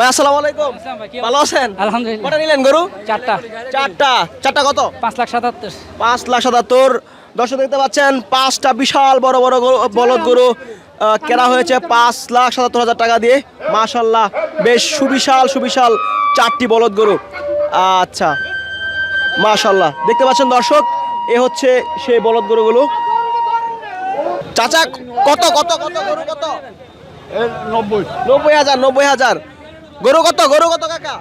ভাই আসসালামু আলাইকুম। ভালো আছেন? আলহামদুলিল্লাহ। কটা নিলেন গরু? চারটা। চারটা। চারটা কত? পাঁচ লাখ সাতাত্তর। পাঁচ লাখ সাতাত্তর। দর্শক দেখতে পাচ্ছেন পাঁচটা বিশাল বড় বড় গরু- বলদ গরু কেনা হয়েছে পাঁচ লাখ সাতাত্তর হাজার টাকা দিয়ে। মাশাল্লাহ বেশ সুবিশাল সুবিশাল চারটি বলদ গরু। আচ্ছা মাশাল্লাহ। দেখতে পাচ্ছেন দর্শক এ হচ্ছে সেই বলদ গরুগুলো। চাচা কত কত কত গরু কত? নব্বই। নব্বই হাজার নব্বই হাজার। গরু কত? গরু কত কাকা?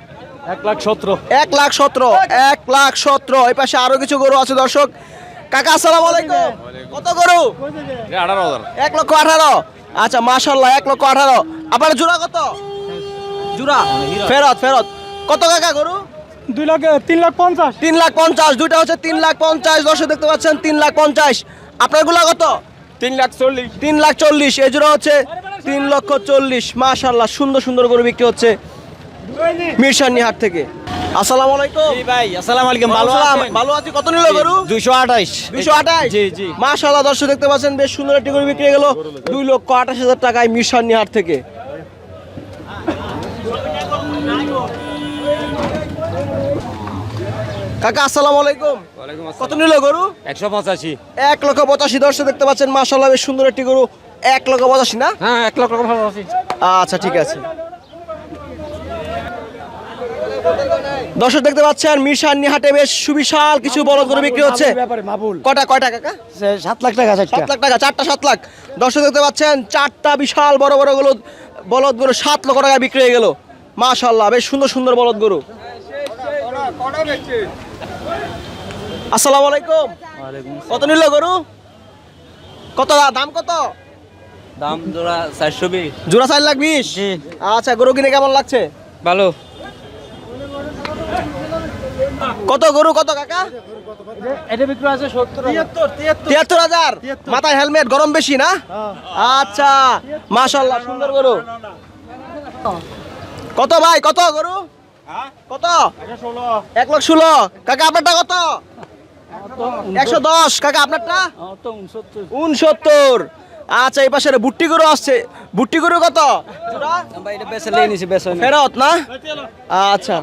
এক লাখ সতেরো। এক লাখ সতেরো এক লাখ সতেরো। এই পাশে আরও কিছু গরু আছে দর্শক। কাকা আসসালাম আলাইকুম। কত গরু? আঠারো এক লক্ষ আঠারো। আচ্ছা মাশাল্লাহ এক লক্ষ আঠারো। আপনার জোড়া কত? জোড়া? ফেরত ফেরত। কত কাকা গরু? দুই লাখ তিন লাখ পঞ্চাশ। তিন লাখ পঞ্চাশ দুইটা হচ্ছে তিন লাখ পঞ্চাশ। দর্শক দেখতে পাচ্ছেন তিন লাখ পঞ্চাশ। আপনারগুলা কত? তিন লাখ চল্লিশ। তিন লাখ চল্লিশ। এই জোড়া হচ্ছে তিন লক্ষ চল্লিশ মাশাল্লাহ সুন্দর সুন্দর গরু বিক্রি হচ্ছে মিরসানি হাট থেকে। আসসালামু আলাইকুম। ভাই আসসালামু আলাইকুম ভালো আছেন? ভালো আছি কত নিল গরু? দুইশো আঠাইশ। দুইশো আঠাশ জি জি। মাশাল্লাহ দর্শক দেখতে পাচ্ছেন বেশ সুন্দর একটি গরু বিক্রি হয়ে গেল। দুই লক্ষ আঠাশ হাজার টাকায় হাট থেকে। কাকা আসসালামু আলাইকুম। কত নিল গরু? একশো পঁচাশি। এক লক্ষ পঁচাশি দর্শক দেখতে পাচ্ছেন মাশাল্লাহ বেশ সুন্দর একটি গরু। এক লক্ষ পঁচাশি না? হ্যাঁ এক লক্ষ আচ্ছা ঠিক আছে। দর্শক দেখতে পাচ্ছেন মিরসানি হাটে বেশ সুবিশাল কিছু বড় গরু বিক্রি হচ্ছে। কটা কয়টা কাকা? সাত লাখ টাকা সাত লাখ টাকা চারটা সাত লাখ। দর্শক দেখতে পাচ্ছেন চারটা বিশাল বড় বড় গরু বলদ গরু সাত লক্ষ টাকা বিক্রি হয়ে গেল। মাশাল্লাহ বেশ সুন্দর সুন্দর বলদ গরু। আসসালামু আলাইকুম। কত নিল গরু? কত দাম কত? দাম জোড়া চারশো বিশ। জোড়া চার লাখ বিশ? আচ্ছা গরু কিনে কেমন লাগছে? ভালো। কত গরু কত কাকা? এটা বিক্রি আছে তিয়াত্তর হাজার? মাথায় হেলমেট গরম বেশি না? আচ্ছা মাশাল্লাহ সুন্দর গরু। কত ভাই কত গরু? কত? এক লাখ ষোলো। কাকা আপনারটা কত? একশো দশ। কাকা আপনারটা? উনসত্তর। আচ্ছা এই পাশে বুট্টি গরু আসছে। বুট্টি গরু কত? ফেরত না? আচ্ছা।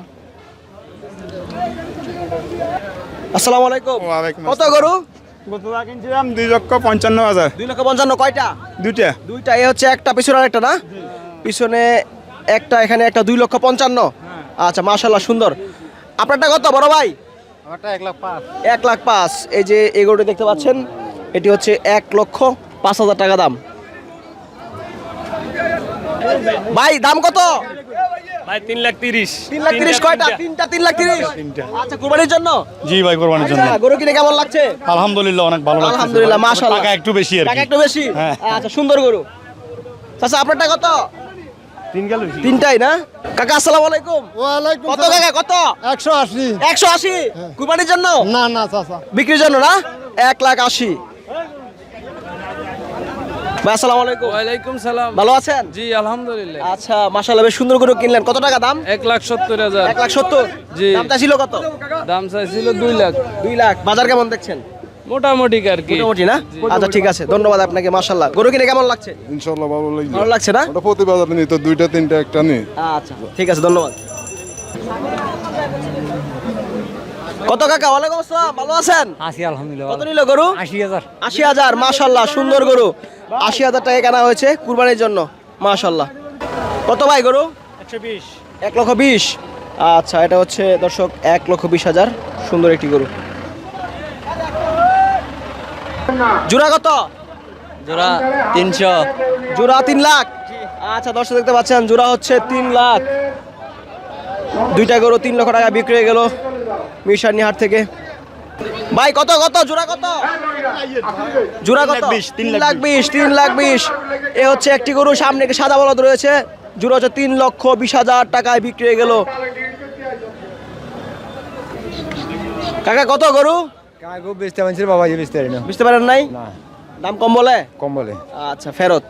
আসসালামু আলাইকুম। কত গরু? কিনছিলাম দুই লক্ষ পঞ্চান্ন হাজার। দুই লক্ষ পঞ্চান্ন কয়টা? দুইটা। দুইটা এ হচ্ছে একটা পিছনে একটা না? পিছনে একটা এখানে একটা দুই লক্ষ পঞ্চান্ন। আচ্ছা মাশাল্লাহ সুন্দর। আপনারটা কত বড় ভাই? আমারটা এক লাখ পাঁচ। এক লাখ পাঁচ। এই যে এগুলোটি দেখতে পাচ্ছেন এটি হচ্ছে এক লক্ষ পাঁচ হাজার টাকা দাম। ভাই দাম কত? ভাই তিন লাখ তিরিশ। তিন লাখ তিরিশ কয়টা? তিনটা। তিন লাখ তিরিশ? আচ্ছা কুরবানির জন্য? জি ভাই কোরবানির জন্য। আচ্ছা, গরু কিনে কেমন লাগছে? আলহামদুলিল্লাহ অনেক ভালো লাগছে। আলহামদুলিল্লাহ মাশাআল্লাহ। টাকা একটু বেশি আর টাকা একটু বেশি? হ্যাঁ। আচ্ছা সুন্দর গরু। আচ্ছা আপনারটা কত? তিনটাই না? কাকা আসসালামু আলাইকুম। ওয়ালাইকুম কত কাকা কত? একশো আশি। একশো আশি? কুরবানির জন্য? না না চাচা। বিক্রির জন্য না? এক লাখ আশি। ভাই আসসালামু আলাইকুম। ওয়ালাইকুম সালাম। ভালো আছেন? জি আলহামদুলিল্লাহ। আচ্ছা মাশাআল্লাহ বেশ সুন্দর করে কিনলেন। কত টাকা দাম? এক লাখ সত্তর হাজার। এক লাখ সত্তর? জি। দামটা ছিল কত? দাম চাইছিল দুই লাখ। দুই লাখ। বাজার কেমন দেখছেন? মোটামুটি আর কি। মোটামুটি না? আচ্ছা ঠিক আছে। ধন্যবাদ আপনাকে মাশাআল্লাহ। গরু কিনে কেমন লাগছে? ভালো লাগছে। না? ওটা দুইটা তিনটা একটা নেই। আচ্ছা ঠিক আছে ধন্যবাদ। কত কাকা? ওয়ালাইকুম আসসালাম। ভালো আছেন? আছি আলহামদুলিল্লাহ কত নিল গরু? আশি হাজার। আশি হাজার মাশাল্লাহ সুন্দর গরু। আশি হাজার টাকা কেনা হয়েছে কুরবানির জন্য মাশাল্লাহ কত ভাই গরু? একশো বিশ। এক লক্ষ বিশ? আচ্ছা এটা হচ্ছে দর্শক এক লক্ষ বিশ হাজার সুন্দর একটি গরু। জোড়া কত? জোড়া তিনশো। জোড়া তিন লাখ? আচ্ছা দর্শক দেখতে পাচ্ছেন জোড়া হচ্ছে তিন লাখ। দুইটা গরু তিন লক্ষ টাকা বিক্রি হয়ে গেল। মিশানি হাট থেকে। ভাই কত কত? জোড়া কত? জোড়া কত? তিন লাখ বিশ তিন লাখ বিশ। এ হচ্ছে একটি গরু সামনে সাদা বলদ রয়েছে। জোড়া হচ্ছে তিন লক্ষ বিশ হাজার টাকায় বিক্রি হয়ে গেল। কাকা কত গরু? কাগো বেচতে পারছি বাবা বেচতে পারি না। বুঝতে পারেন নাই? দাম কম বলে? কম বলে। আচ্ছা ফেরত।